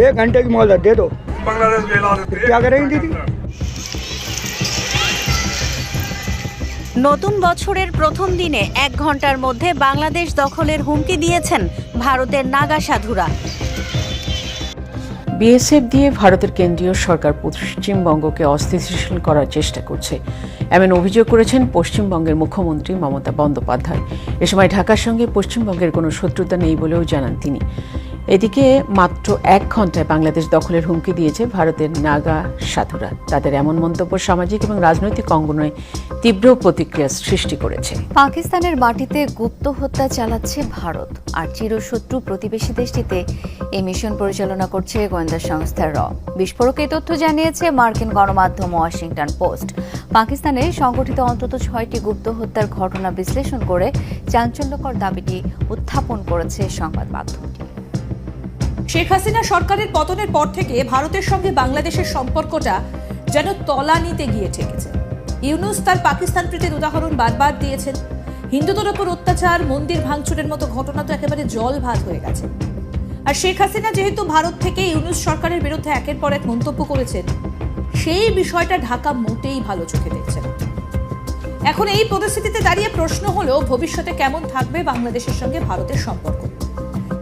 एक घंटे की मोहलत दे दो बांग्लादेश के ऐलान से क्या करेंगी दीदी নতুন বছরের প্রথম দিনে এক ঘন্টার মধ্যে বাংলাদেশ দখলের হুমকি দিয়েছেন ভারতের নাগা সাধুরা বিএসএফ দিয়ে ভারতের কেন্দ্রীয় সরকার পশ্চিমবঙ্গকে অস্থিতিশীল করার চেষ্টা করছে এমন অভিযোগ করেছেন পশ্চিমবঙ্গের মুখ্যমন্ত্রী মমতা বন্দ্যোপাধ্যায় এ সময় ঢাকার সঙ্গে পশ্চিমবঙ্গের কোনো শত্রুতা নেই বলেও জানান তিনি এদিকে মাত্র এক ঘন্টায় বাংলাদেশ দখলের হুমকি দিয়েছে ভারতের নাগা সাধুরা। তাদের এমন মন্তব্য সামাজিক এবং রাজনৈতিক অঙ্গনে তীব্র প্রতিক্রিয়া সৃষ্টি করেছে। পাকিস্তানের মাটিতে গুপ্ত হত্যা চালাচ্ছে ভারত আর চিরশত্রু প্রতিবেশী দেশটিতে এই মিশন পরিচালনা করছে গোয়েন্দা সংস্থা র। বিস্ফোরক এই তথ্য জানিয়েছে মার্কিন গণমাধ্যম ওয়াশিংটন পোস্ট। পাকিস্তানে সংগঠিত অন্তত ছয়টি গুপ্ত হত্যার ঘটনা বিশ্লেষণ করে চাঞ্চল্যকর দাবিটি উত্থাপন করেছে সংবাদ মাধ্যমটি। শেখ হাসিনা সরকারের পতনের পর থেকে ভারতের সঙ্গে বাংলাদেশের সম্পর্কটা যেন তলানিতে গিয়ে ঠেকেছে। ইউনুস তার পাকিস্তান প্রীতির উদাহরণ বারবার দিয়েছেন। হিন্দুদের ওপর অত্যাচার, মন্দির ভাঙচুরের মতো ঘটনা তো একেবারে জল ভাত হয়ে গেছে। আর শেখ হাসিনা যেহেতু ভারত থেকে ইউনুস সরকারের বিরুদ্ধে একের পর এক মন্তব্য করেছেন, সেই বিষয়টা ঢাকা মোটেই ভালো চোখে দেখছে এখন এই পরিস্থিতিতে দাঁড়িয়ে প্রশ্ন হলো, ভবিষ্যতে কেমন থাকবে বাংলাদেশের সঙ্গে ভারতের সম্পর্ক?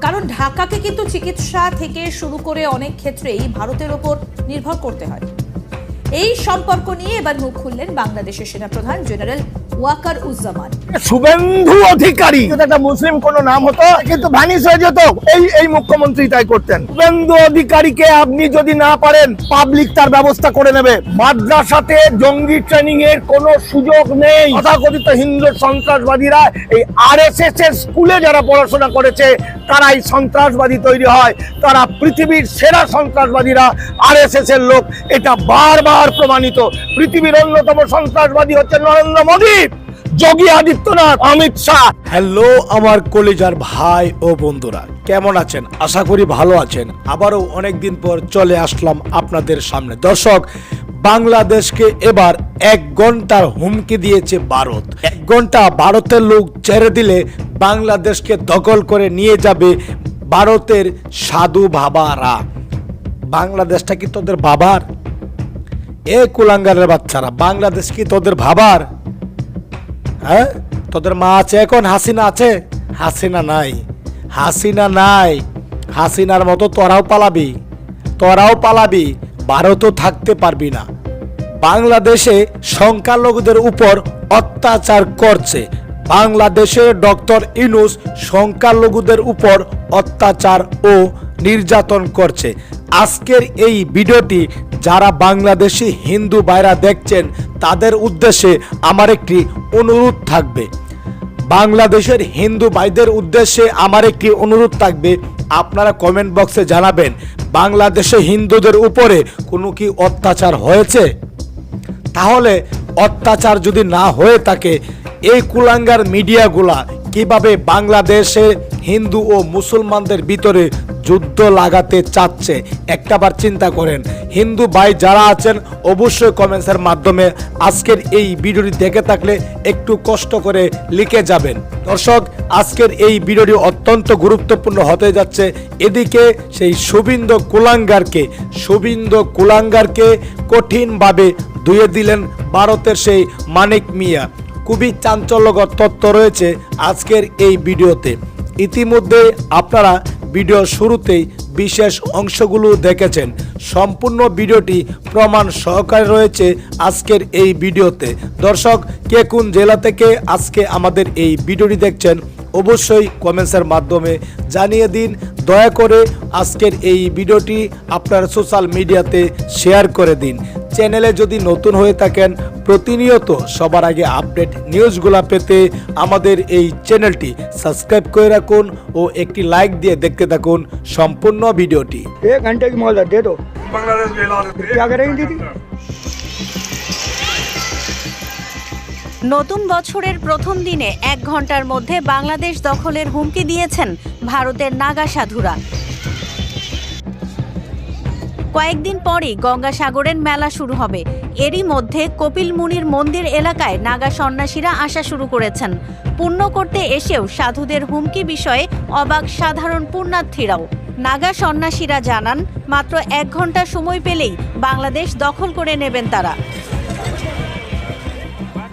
কারণ ঢাকাকে কিন্তু চিকিৎসা থেকে শুরু করে অনেক ক্ষেত্রেই ভারতের ওপর নির্ভর করতে হয়। এই সম্পর্ক নিয়ে এবার মুখ খুললেন বাংলাদেশের সেনাপ্রধান জেনারেল ওয়াকার উজ্জামান। শুভেন্দু অধিকারী। একটা মুসলিম কোন নাম হতো, কিন্তু ভ্যানিশ হয়ে যেত। এই এই মুখ্যমন্ত্রী তাই করতেন। শুভেন্দু অধিকারীকে আপনি যদি না পারেন পাবলিক তার ব্যবস্থা করে নেবে। মাদ্রাসাতে জঙ্গি ট্রেনিং এর কোনো সুযোগ নেই। তথাকথিত হিন্দু সন্ত্রাসবাদীরা এই আর এস এস এর স্কুলে যারা পড়াশোনা করেছে, তারাই সন্ত্রাসবাদী তৈরি হয়। তারা পৃথিবীর সেরা সন্ত্রাসবাদীরা আরএসএস এর লোক। এটা বারবার প্রমাণিত। পৃথিবীর অন্যতম সন্ত্রাসবাদী হচ্ছে নরেন্দ্র মোদী। যোগী আদিত্যনাথ, অমিত শাহ। হ্যালো আমার কলিজার ভাই ও বন্ধুরা, কেমন আছেন? আশা করি ভালো আছেন। আবারও অনেকদিন পর চলে আসলাম আপনাদের সামনে। দর্শক, বাংলাদেশকে এবার এক ঘণ্টার হুমকি দিয়েছে ভারত। এক ঘণ্টা ভারতের লোক ছেড়ে দিলে বাংলাদেশকে দখল করে নিয়ে যাবে ভারতের সাধু বাবারা। বাংলাদেশটা কি তোদের বাবার? এ কুলাঙ্গারের বাচ্চারা, বাংলাদেশ কি তোদের ভাবার? হ্যাঁ? তোদের মা আছে এখন, হাসিনা আছে? হাসিনা নাই। হাসিনা নাই। হাসিনার মতো তোরাও পালাবি। তোরাও পালাবি। ভারতও থাকতে পারবি না। বাংলাদেশে সংখ্যালঘুদের উপর অত্যাচার করছে। বাংলাদেশের ডক্টর ইনুস সংখ্যালঘুদের উপর অত্যাচার ও নির্যাতন করছে। আজকের এই ভিডিওটি যারা বাংলাদেশি হিন্দু ভাইরা দেখছেন, তাদের উদ্দেশ্যে আমার একটি অনুরোধ থাকবে। বাংলাদেশের হিন্দু ভাইদের উদ্দেশ্যে আমার একটি অনুরোধ থাকবে। আপনারা কমেন্ট বক্সে জানাবেন, বাংলাদেশে হিন্দুদের উপরে কোনো কি অত্যাচার হয়েছে? তাহলে অত্যাচার যদি না হয়ে থাকে, এই কুলাঙ্গার মিডিয়াগুলা কীভাবে বাংলাদেশে হিন্দু ও মুসলমানদের ভিতরে যুদ্ধ লাগাতে চাচ্ছে? একটাবার চিন্তা করেন। হিন্দু ভাই যারা আছেন, অবশ্যই কমেন্টসের মাধ্যমে আজকের এই ভিডিওটি দেখে থাকলে একটু কষ্ট করে লিখে যাবেন। দর্শক, আজকের এই ভিডিওটি অত্যন্ত গুরুত্বপূর্ণ হতে যাচ্ছে। এদিকে সেই শুভিন্দ কুলাঙ্গারকে শুভিন্দ কুলাঙ্গারকে কঠিনভাবে ধুয়ে দিলেন ভারতের সেই মানিক মিয়া। খুবই চাঞ্চল্যকর তথ্য রয়েছে আজকের এই ভিডিওতে। ইতিমধ্যে আপনারা ভিডিও শুরুতেই বিশেষ অংশগুলো দেখেছেন। সম্পূর্ণ ভিডিওটি প্রমাণ সহকারে রয়েছে আজকের এই ভিডিওতে। দর্শক, কে কোন জেলা থেকে আজকে আমাদের এই ভিডিওটি দেখছেন, অবশ্যই কমেন্টসের মাধ্যমে জানিয়ে দিন। দয়া করে আজকের এই ভিডিওটি আপনার সোশ্যাল মিডিয়াতে শেয়ার করে দিন। চ্যানেলে যদি নতুন হয়ে থাকেন প্রতিনিয়ত সবার আগে আপডেট নিউজগুলা পেতে আমাদের এই চ্যানেলটি সাবস্ক্রাইব করে রাখুন ও একটি লাইক দিয়ে দেখতে থাকুন সম্পূর্ণ ভিডিওটি। নতুন বছরের প্রথম দিনে এক ঘণ্টার মধ্যে বাংলাদেশ দখলের হুমকি দিয়েছেন ভারতের নাগা সাধুরা। কয়েকদিন পরেই গঙ্গাসাগরের মেলা শুরু হবে। এরই মধ্যে কপিল মুনির মন্দির এলাকায় নাগা সন্ন্যাসীরা আসা শুরু করেছেন। পূর্ণ করতে এসেও সাধুদের হুমকি বিষয়ে অবাক সাধারণ পুণ্যার্থীরাও। নাগা সন্ন্যাসীরা জানান, মাত্র এক ঘণ্টা সময় পেলেই বাংলাদেশ দখল করে নেবেন তারা।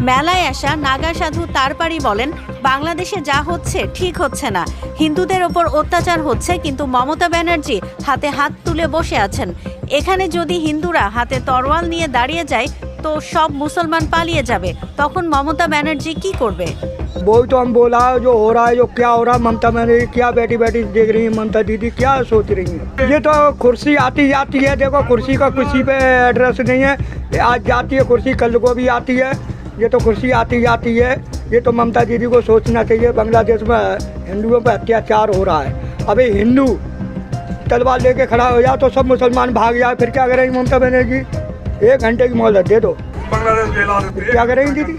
মেলায় আসা নাগা সাধু তারপারি বলেন, বাংলাদেশে যা হচ্ছে ঠিক হচ্ছে না। হিন্দুদের ওপর অত্যাচার হচ্ছে, কিন্তু মমতা ব্যানার্জি হাতে হাত তুলে বসে আছেন। এখানে যদি হিন্দুরা হাতে তরোয়াল নিয়ে দাঁড়িয়ে যায় তো সব মুসলমান পালিয়ে যাবে তখন মমতা ব্যানার্জি কি করবে वही तो हम बोला जो हो रहा है जो क्या हो रहा है ममता मैंने क्या बैठी बैठी देख रही है ममता दीदी क्या सोच रही है ये तो कुर्सी आती जाती है देखो कुर्सी का किसी पे एड्रेस नहीं है ये आज जाती है कुर्सी कल को भी आती है ये तो कुर्सी आती जाती है ये तो ममता दीदी को सोचना चाहिए बांग्लादेश में हिंदुओं पर अत्याचार हो रहा है अभी हिंदू तलवार लेके खड़ा हो जाए तो सब मुसलमान भाग जाए फिर क्या करेंगी ममता बनर्जी एक घंटे की मोहलत दे दो बांग्लादेश के इलाज पे क्या करेंगी दीदी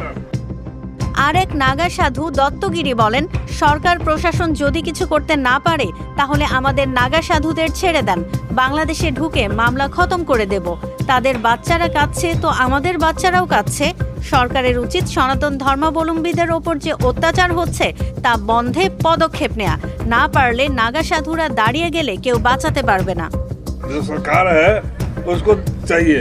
আর এক নাগা সাধু দত্তগিরি বলেন সরকার প্রশাসন যদি কিছু করতে না পারে তাহলে আমাদের নাগা সাধুদের ছেড়ে দেন বাংলাদেশে ঢুকে মামলা খতম করে দেব তাদের বাচ্চারা কাঁদছে তো আমাদের বাচ্চারাও কাঁদছে সরকারের উচিত সনাতন ধর্মাবলম্বীদের ওপর যে অত্যাচার হচ্ছে তা বন্ধে পদক্ষেপ নেয়া না পারলে নাগা সাধুরা দাঁড়িয়ে গেলে কেউ বাঁচাতে পারবে না जो सरकार है उसको चाहिए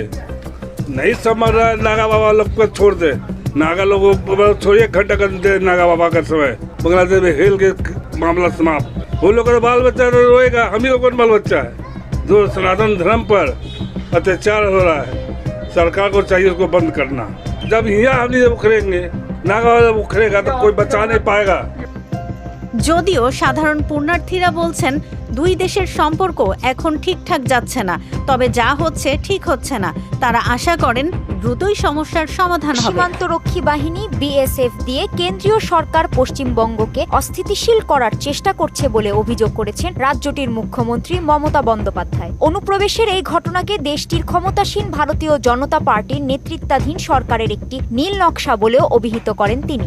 नहीं समझ रहा है नागा बाबा लोग को छोड़ दे नागा लोगों को छोड़िए घंटा कर दे नागा बाबा का समय बांग्लादेश में हिल के मामला समाप्त वो लोग का बाल बच्चा रोएगा हम ही लोग का बाल बच्चा है जो सनातन धर्म पर अत्याचार हो रहा है सरकार को चाहिए उसको बंद करना जब यहाँ हम जब उखड़ेंगे नागा वाला जब उखड़ेगा तो कोई बचा नहीं पाएगा যদিও সাধারণ পুণ্যার্থীরা বলছেন দুই দেশের সম্পর্ক এখন ঠিকঠাক যাচ্ছে না, তবে যা হচ্ছে ঠিক হচ্ছে না। তারা আশা করেন দ্রুতই সমস্যার সমাধান হবে। সীমান্তরক্ষী বাহিনী বিএসএফ দিয়ে কেন্দ্রীয় সরকার পশ্চিমবঙ্গকে অস্থিতিশীল করার চেষ্টা করছে বলে অভিযোগ করেছেন রাজ্যটির মুখ্যমন্ত্রী মমতা বন্দ্যোপাধ্যায়। অনুপ্রবেশের এই ঘটনাকে দেশটির ক্ষমতাসীন ভারতীয় জনতা পার্টির নেতৃত্বাধীন সরকারের একটি নীল নকশা বলেও অভিহিত করেন তিনি।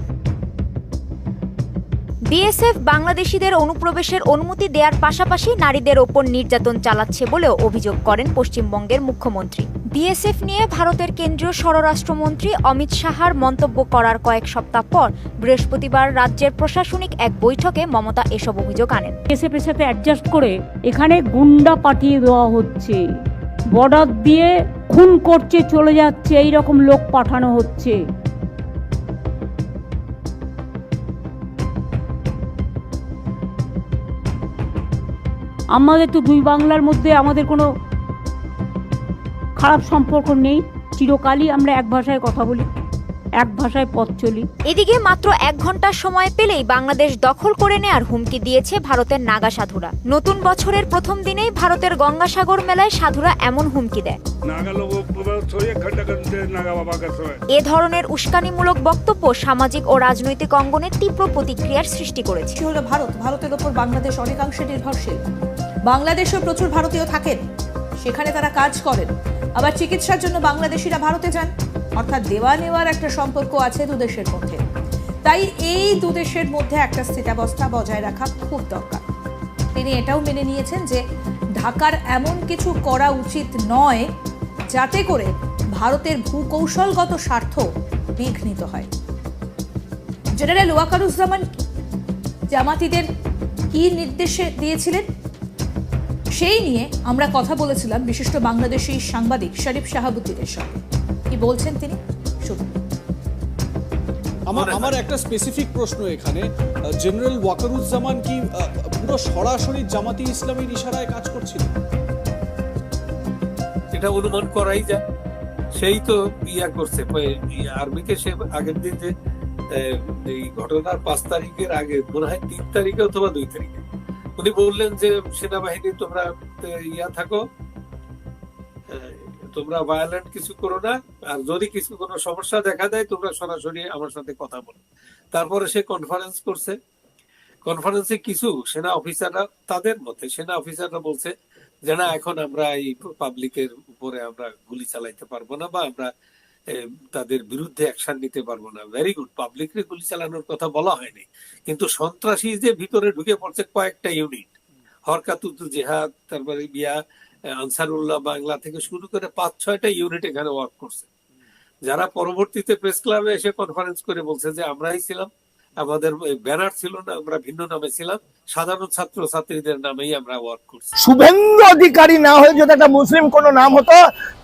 বিএসএফ বাংলাদেশিদের অনুপ্রবেশের অনুমতি দেওয়ার পাশাপাশি নারীদের ওপর নির্যাতন চালাচ্ছে বলেও অভিযোগ করেন পশ্চিমবঙ্গের মুখ্যমন্ত্রী। বিএসএফ নিয়ে ভারতের কেন্দ্রীয় স্বরাষ্ট্রমন্ত্রী অমিত শাহার মন্তব্য করার কয়েক সপ্তাহ পর বৃহস্পতিবার রাজ্যের প্রশাসনিক এক বৈঠকে মমতা এসব অভিযোগ আনেন। এসএফের সাথে অ্যাডজাস্ট করে এখানে গুন্ডা পাঠিয়ে দেওয়া হচ্ছে। বর্ডার দিয়ে খুন করছে, চলে যাচ্ছে এই রকম লোক পাঠানো হচ্ছে। আমাদের তো দুই বাংলার মধ্যে আমাদের কোনো খারাপ সম্পর্ক নেই। চিরকালই আমরা এক ভাষায় কথা বলি, এক ভাষায় পথ চলি। এদিকে মাত্র এক ঘণ্টার সময় পেলেই বাংলাদেশ দখল করে নেয়ার হুমকি দিয়েছে ভারতের নাগা সাধুরা। নতুন বছরের প্রথম দিনেই ভারতের গঙ্গাসাগর মেলায় সাধুরা এমন হুমকি দেয়। এ ধরনের উস্কানিমূলক বক্তব্য সামাজিক ও রাজনৈতিক অঙ্গনে তীব্র প্রতিক্রিয়ার সৃষ্টি করেছে। হলো ভারত। ভারতের ওপর বাংলাদেশ অনেকাংশে নির্ভরশীল। বাংলাদেশে প্রচুর ভারতীয় থাকেন। সেখানে তারা কাজ করেন। আবার চিকিৎসার জন্য বাংলাদেশিরা ভারতে যান। অর্থাৎ দেওয়া নেওয়ার একটা সম্পর্ক আছে দুদেশের মধ্যে। তাই এই দুদেশের মধ্যে একটা স্থিতাবস্থা বজায় রাখা খুব দরকার। তিনি এটাও মেনে নিয়েছেন যে ঢাকার এমন কিছু করা উচিত নয় যাতে করে ভারতের ভূকৌশলগত স্বার্থ বিঘ্নিত হয়। জেনারেল ওয়াকারুজ্জামান জামাতিদের কি নির্দেশে দিয়েছিলেন? সেই নিয়ে আমরা কথা বলেছিলাম বিশিষ্ট বাংলাদেশি সাংবাদিক শরীফ শাহাবুদ্দিনের সঙ্গে। কি বলছেন তিনি? শুনুন। আমার আমার একটা স্পেসিফিক প্রশ্ন এখানে। জেনারেল ওয়াকারুজ্জামান কি পুরো সরাসরি জামাতি ইসলামীর ইশারায় কাজ করছিল এটা অনুমান করাই যায়। সেই তো ইয়া করছে আর্মিকে সে আগের দিন যে এই ঘটনার পাঁচ তারিখের আগে, মনে হয় তিন তারিখে অথবা দুই তারিখে। উনি বললেন যে, সেনাবাহিনী, তোমরা ইয়া থাকো তোমরা ভায়োলেন্ট কিছু করো না, আর যদি কিছু কোনো সমস্যা দেখা দেয়, তোমরা সরাসরি আমার সাথে কথা বলো। তারপরে সে কনফারেন্স করছে। কনফারেন্সে কিছু সেনা অফিসাররা তাদের মতে সেনা অফিসাররা বলছে যে না, এখন আমরা এই পাবলিকের উপরে আমরা গুলি চালাইতে পারব না বা আমরা তাদের বিরুদ্ধে অ্যাকশন নিতে পারব না। ভেরি গুড পাবলিকরে গুলি চালানোর কথা বলা হয়নি। কিন্তু সন্ত্রাসী যে ভিতরে ঢুকে পড়ছে কয়েকটা ইউনিট হরকাতুতু জেহাদ, তারপরে বিয়া আনসারুল্লাহ বাংলা থেকে শুরু করে পাঁচ, ছয়টা ইউনিট এখানে ওয়ার্ক করছে। যারা পরবর্তীতে প্রেস ক্লাবে এসে কনফারেন্স করে বলছে যে, আমরাই ছিলাম আমাদের ব্যানার ছিল না, আমরা ভিন্ন নামে ছিলাম। সাধারণ ছাত্র ছাত্রীদের নামেই আমরা ওয়ার্ক করছি। শুভেন্দু অধিকারী না হয়ে যদি একটা মুসলিম কোনো নাম হতো,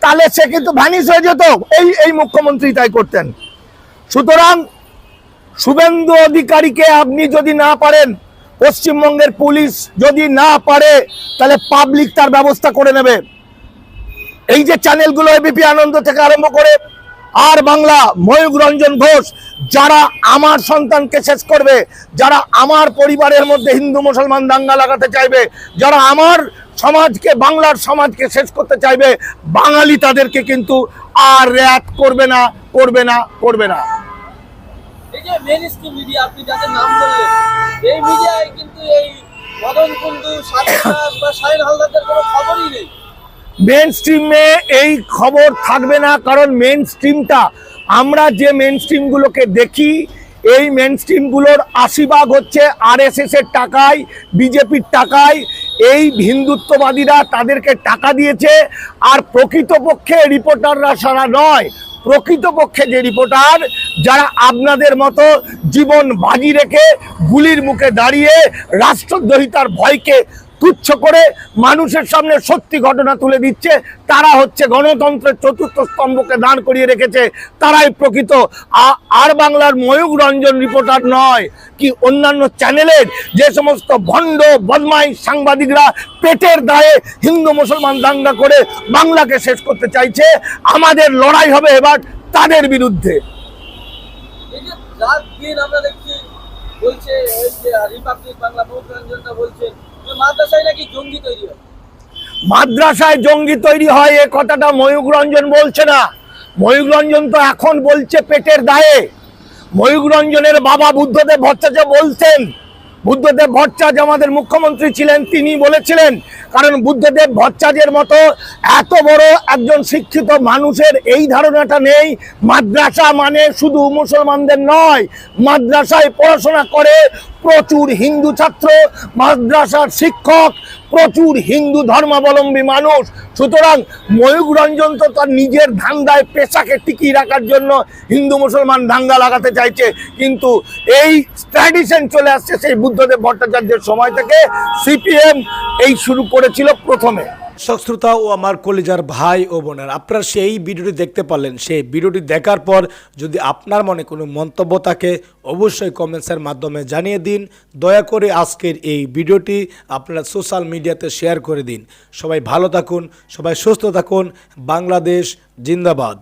তাহলে সে কিন্তু ভ্যানিশ হয়ে যেত। এই এই মুখ্যমন্ত্রী তাই করতেন। সুতরাং শুভেন্দু অধিকারীকে আপনি যদি না পারেন, পশ্চিমবঙ্গের পুলিশ যদি না পারে, তাহলে পাবলিক তার ব্যবস্থা করে নেবে। এই যে চ্যানেলগুলো এবিপি আনন্দ থেকে আরম্ভ করে আর বাংলা ময়ূক রঞ্জন ঘোষ, যারা আমার সন্তানকে শেষ করবে, যারা আমার পরিবারের মধ্যে হিন্দু মুসলমান দাঙ্গা লাগাতে চাইবে, যারা আমার সমাজকে, বাংলার সমাজকে শেষ করতে চাইবে, বাঙালি তাদেরকে কিন্তু আর রেয়াত করবে না করবে না করবে না। এই মিডিয়ায় কিন্তু এই মদন কুন্ডু বা শাহিন হালদারদের কোনো খবরই নেই। মেন স্ট্রিমে এই খবর থাকবে না, কারণ মেন স্ট্রিমটা আমরা যে মেন স্ট্রিমগুলোকে দেখি, এই মেন স্ট্রিমগুলোর আশীর্বাদ হচ্ছে আরএসএস এর টাকায়, বিজেপির টাকায়, এই হিন্দুত্ববাদীরা তাদেরকে টাকা দিয়েছে, আর প্রকৃতপক্ষে রিপোর্টাররা সারা নয়, প্রকৃতপক্ষে যে রিপোর্টার যারা আপনাদের মতো জীবন বাজি রেখে গুলির মুখে দাঁড়িয়ে রাষ্ট্রদ্রোহিতার ভয়কে তুচ্ছ করে মানুষের সামনে সত্যি ঘটনা তুলে দিচ্ছে। তারা হচ্ছে গণতন্ত্রের চতুর্থ স্তম্ভকে দাঁড় করিয়ে রেখেছে। তারাই প্রকৃত। আর বাংলার ময়ূক রঞ্জন রিপোর্টার নয়, কি অন্যান্য চ্যানেলের যে সমস্ত ভণ্ড বদমাই সাংবাদিকরা পেটের দায়ে হিন্দু মুসলমান দাঙ্গা করে বাংলাকে শেষ করতে চাইছে, আমাদের লড়াই হবে এবার তাদের বিরুদ্ধে। আমরা দেখছি, বলছে বাংলা রঞ্জনটা বলছে মাদ্রাসায় জঙ্গি তৈরি হয়? জঙ্গি তৈরি হয়, এ কথাটা ময়ূক রঞ্জন বলছে না। ময়ূক রঞ্জন তো এখন বলছে পেটের দায়ে। ময়ূক রঞ্জনের বাবা বুদ্ধদেব ভট্টাচার্য বলছেন বুদ্ধদেব ভট্টাচার্য আমাদের মুখ্যমন্ত্রী ছিলেন, তিনি বলেছিলেন, কারণ বুদ্ধদেব ভট্টাচার্যের মতো এত বড় একজন শিক্ষিত মানুষের এই ধারণাটা নেই, মাদ্রাসা মানে শুধু মুসলমানদের নয়, মাদ্রাসায় পড়াশোনা করে প্রচুর হিন্দু ছাত্র, মাদ্রাসার শিক্ষক প্রচুর হিন্দু ধর্মাবলম্বী মানুষ। সুতরাং ময়ূক রঞ্জন তো তার নিজের ধান্দায় পেশাকে টিকিয়ে রাখার জন্য হিন্দু মুসলমান দাঙ্গা লাগাতে চাইছে। কিন্তু এই ট্র্যাডিশন চলে আসছে সেই বুদ্ধদেব ভট্টাচার্যের সময় থেকে। সিপিএম এই শুরু করেছিল প্রথমে। শ্রোতা ও আমার কলিজার ভাই ও বোনের, আপনারা সেই ভিডিওটি দেখতে পারলেন। সেই ভিডিওটি দেখার পর যদি আপনার মনে কোনো মন্তব্য থাকে, অবশ্যই কমেন্টসের মাধ্যমে জানিয়ে দিন। দয়া করে আজকের এই ভিডিওটি আপনারা সোশ্যাল মিডিয়াতে শেয়ার করে দিন। সবাই ভালো থাকুন, সবাই সুস্থ থাকুন। বাংলাদেশ জিন্দাবাদ।